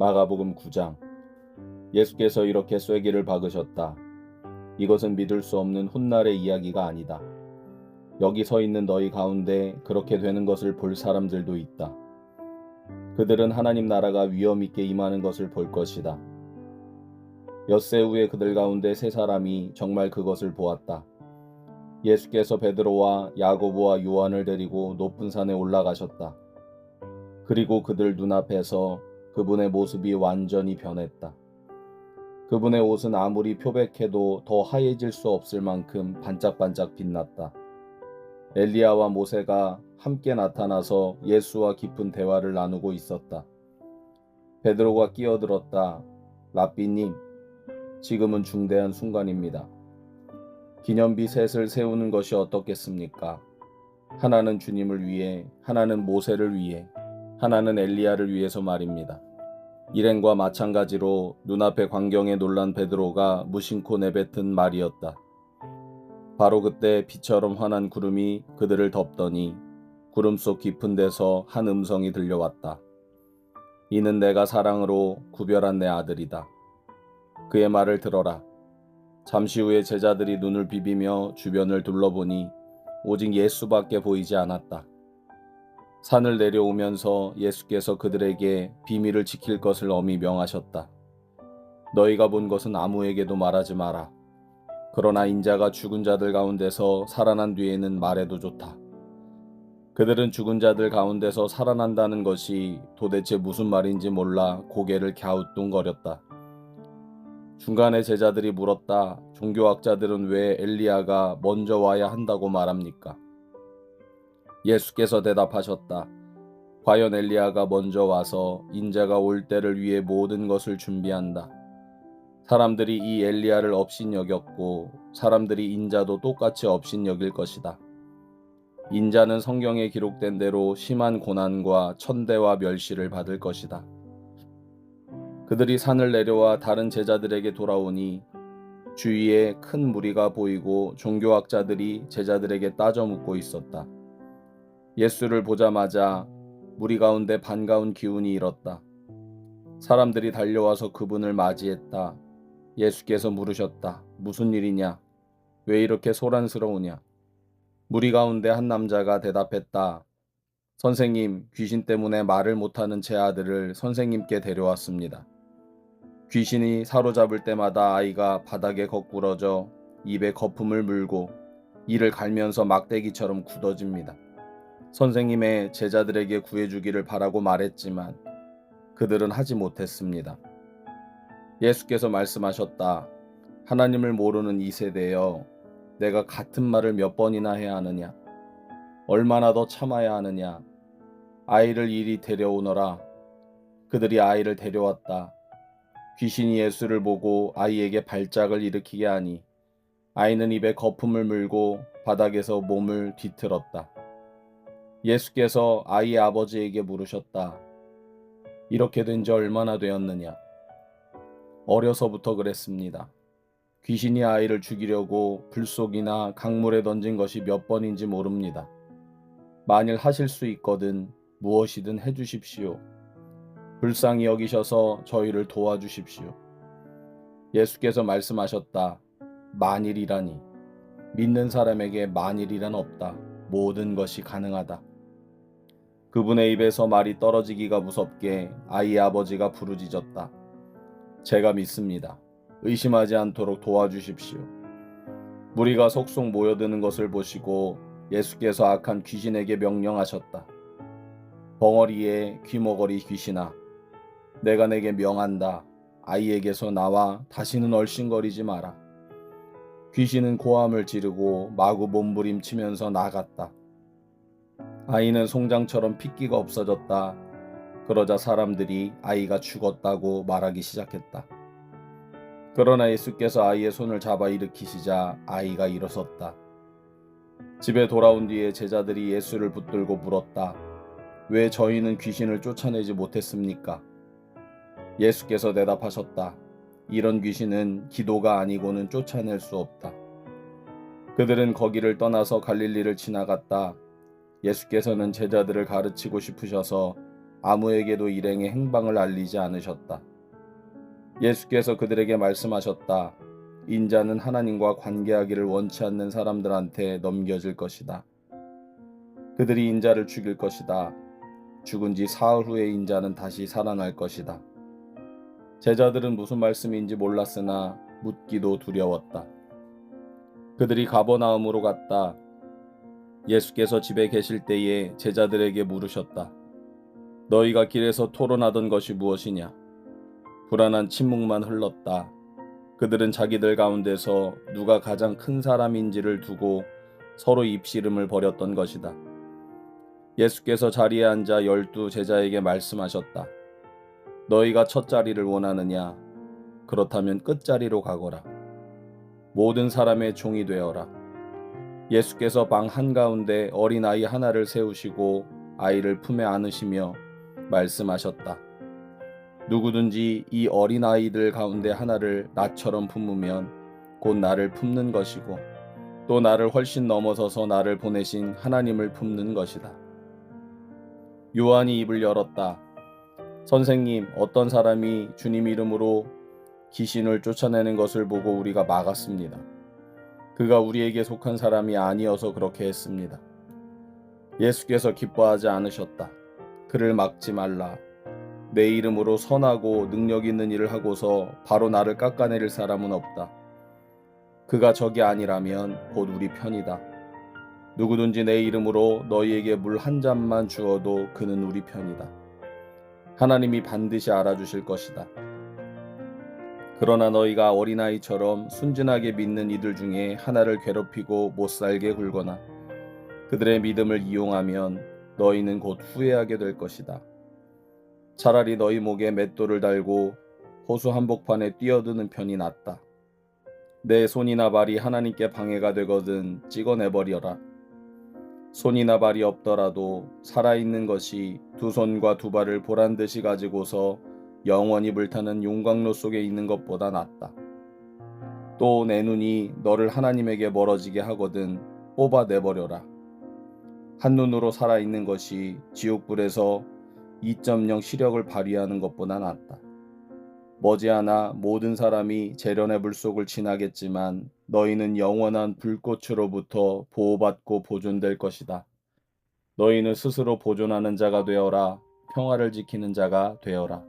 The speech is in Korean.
마가복음 9장 예수께서 이렇게 쐐기를 박으셨다. 이것은 믿을 수 없는 훗날의 이야기가 아니다. 여기 서 있는 너희 가운데 그렇게 되는 것을 볼 사람들도 있다. 그들은 하나님 나라가 위험 있게 임하는 것을 볼 것이다. 엿새 후에 그들 가운데 세 사람이 정말 그것을 보았다. 예수께서 베드로와 야고보와 요한을 데리고 높은 산에 올라가셨다. 그리고 그들 눈앞에서 그분의 모습이 완전히 변했다. 그분의 옷은 아무리 표백해도 더 하얘질 수 없을 만큼 반짝반짝 빛났다. 엘리야와 모세가 함께 나타나서 예수와 깊은 대화를 나누고 있었다. 베드로가 끼어들었다. 라삐님, 지금은 중대한 순간입니다. 기념비 셋을 세우는 것이 어떻겠습니까? 하나는 주님을 위해, 하나는 모세를 위해, 하나는 엘리야를 위해서 말입니다. 일행과 마찬가지로 눈앞의 광경에 놀란 베드로가 무심코 내뱉은 말이었다. 바로 그때 비처럼 환한 구름이 그들을 덮더니 구름 속 깊은 데서 한 음성이 들려왔다. 이는 내가 사랑으로 구별한 내 아들이다. 그의 말을 들어라. 잠시 후에 제자들이 눈을 비비며 주변을 둘러보니 오직 예수밖에 보이지 않았다. 산을 내려오면서 예수께서 그들에게 비밀을 지킬 것을 엄히 명하셨다. 너희가 본 것은 아무에게도 말하지 마라. 그러나 인자가 죽은 자들 가운데서 살아난 뒤에는 말해도 좋다. 그들은 죽은 자들 가운데서 살아난다는 것이 도대체 무슨 말인지 몰라 고개를 갸우뚱거렸다. 중간에 제자들이 물었다. 종교학자들은 왜 엘리야가 먼저 와야 한다고 말합니까? 예수께서 대답하셨다. 과연 엘리야가 먼저 와서 인자가 올 때를 위해 모든 것을 준비한다. 사람들이 이 엘리야를 업신 여겼고 사람들이 인자도 똑같이 업신 여길 것이다. 인자는 성경에 기록된 대로 심한 고난과 천대와 멸시를 받을 것이다. 그들이 산을 내려와 다른 제자들에게 돌아오니 주위에 큰 무리가 보이고 종교학자들이 제자들에게 따져 묻고 있었다. 예수를 보자마자 무리 가운데 반가운 기운이 일었다. 사람들이 달려와서 그분을 맞이했다. 예수께서 물으셨다. 무슨 일이냐? 왜 이렇게 소란스러우냐? 무리 가운데 한 남자가 대답했다. 선생님, 귀신 때문에 말을 못하는 제 아들을 선생님께 데려왔습니다. 귀신이 사로잡을 때마다 아이가 바닥에 거꾸러져 입에 거품을 물고 이를 갈면서 막대기처럼 굳어집니다. 선생님의 제자들에게 구해주기를 바라고 말했지만 그들은 하지 못했습니다. 예수께서 말씀하셨다. 하나님을 모르는 이 세대여 내가 같은 말을 몇 번이나 해야 하느냐? 얼마나 더 참아야 하느냐? 아이를 이리 데려오너라. 그들이 아이를 데려왔다. 귀신이 예수를 보고 아이에게 발작을 일으키게 하니 아이는 입에 거품을 물고 바닥에서 몸을 뒤틀었다. 예수께서 아이의 아버지에게 물으셨다. 이렇게 된 지 얼마나 되었느냐? 어려서부터 그랬습니다. 귀신이 아이를 죽이려고 불속이나 강물에 던진 것이 몇 번인지 모릅니다. 만일 하실 수 있거든 무엇이든 해주십시오. 불쌍히 여기셔서 저희를 도와주십시오. 예수께서 말씀하셨다. 만일이라니. 믿는 사람에게 만일이란 없다. 모든 것이 가능하다. 그분의 입에서 말이 떨어지기가 무섭게 아이의 아버지가 부르짖었다. 제가 믿습니다. 의심하지 않도록 도와주십시오. 무리가 속속 모여드는 것을 보시고 예수께서 악한 귀신에게 명령하셨다. 벙어리에 귀머거리 귀신아, 내가 내게 명한다. 아이에게서 나와 다시는 얼씬거리지 마라. 귀신은 고함을 지르고 마구 몸부림치면서 나갔다. 아이는 송장처럼 핏기가 없어졌다. 그러자 사람들이 아이가 죽었다고 말하기 시작했다. 그러나 예수께서 아이의 손을 잡아 일으키시자 아이가 일어섰다. 집에 돌아온 뒤에 제자들이 예수를 붙들고 물었다. 왜 저희는 귀신을 쫓아내지 못했습니까? 예수께서 대답하셨다. 이런 귀신은 기도가 아니고는 쫓아낼 수 없다. 그들은 거기를 떠나서 갈릴리를 지나갔다. 예수께서는 제자들을 가르치고 싶으셔서 아무에게도 일행의 행방을 알리지 않으셨다. 예수께서 그들에게 말씀하셨다. 인자는 하나님과 관계하기를 원치 않는 사람들한테 넘겨질 것이다. 그들이 인자를 죽일 것이다. 죽은 지 사흘 후에 인자는 다시 살아날 것이다. 제자들은 무슨 말씀인지 몰랐으나 묻기도 두려웠다. 그들이 가버나움으로 갔다. 예수께서 집에 계실 때에 제자들에게 물으셨다. 너희가 길에서 토론하던 것이 무엇이냐? 불안한 침묵만 흘렀다. 그들은 자기들 가운데서 누가 가장 큰 사람인지를 두고 서로 입씨름을 벌였던 것이다. 예수께서 자리에 앉아 열두 제자에게 말씀하셨다. 너희가 첫 자리를 원하느냐? 그렇다면 끝자리로 가거라. 모든 사람의 종이 되어라. 예수께서 방 한가운데 어린아이 하나를 세우시고 아이를 품에 안으시며 말씀하셨다. 누구든지 이 어린아이들 가운데 하나를 나처럼 품으면 곧 나를 품는 것이고 또 나를 훨씬 넘어서서 나를 보내신 하나님을 품는 것이다. 요한이 입을 열었다. 선생님, 어떤 사람이 주님 이름으로 귀신을 쫓아내는 것을 보고 우리가 막았습니다. 그가 우리에게 속한 사람이 아니어서 그렇게 했습니다. 예수께서 기뻐하지 않으셨다. 그를 막지 말라. 내 이름으로 선하고 능력 있는 일을 하고서 바로 나를 깎아내릴 사람은 없다. 그가 적이 아니라면 곧 우리 편이다. 누구든지 내 이름으로 너희에게 물 한 잔만 주어도 그는 우리 편이다. 하나님이 반드시 알아주실 것이다. 그러나 너희가 어린아이처럼 순진하게 믿는 이들 중에 하나를 괴롭히고 못살게 굴거나 그들의 믿음을 이용하면 너희는 곧 후회하게 될 것이다. 차라리 너희 목에 맷돌을 달고 호수 한복판에 뛰어드는 편이 낫다. 내 손이나 발이 하나님께 방해가 되거든 찍어내버려라. 손이나 발이 없더라도 살아있는 것이 두 손과 두 발을 보란 듯이 가지고서 영원히 불타는 용광로 속에 있는 것보다 낫다. 또 내 눈이 너를 하나님에게 멀어지게 하거든 뽑아내버려라. 한눈으로 살아있는 것이 지옥불에서 2.0 시력을 발휘하는 것보다 낫다. 머지않아 모든 사람이 재련의 불 속을 지나겠지만 너희는 영원한 불꽃으로부터 보호받고 보존될 것이다. 너희는 스스로 보존하는 자가 되어라. 평화를 지키는 자가 되어라.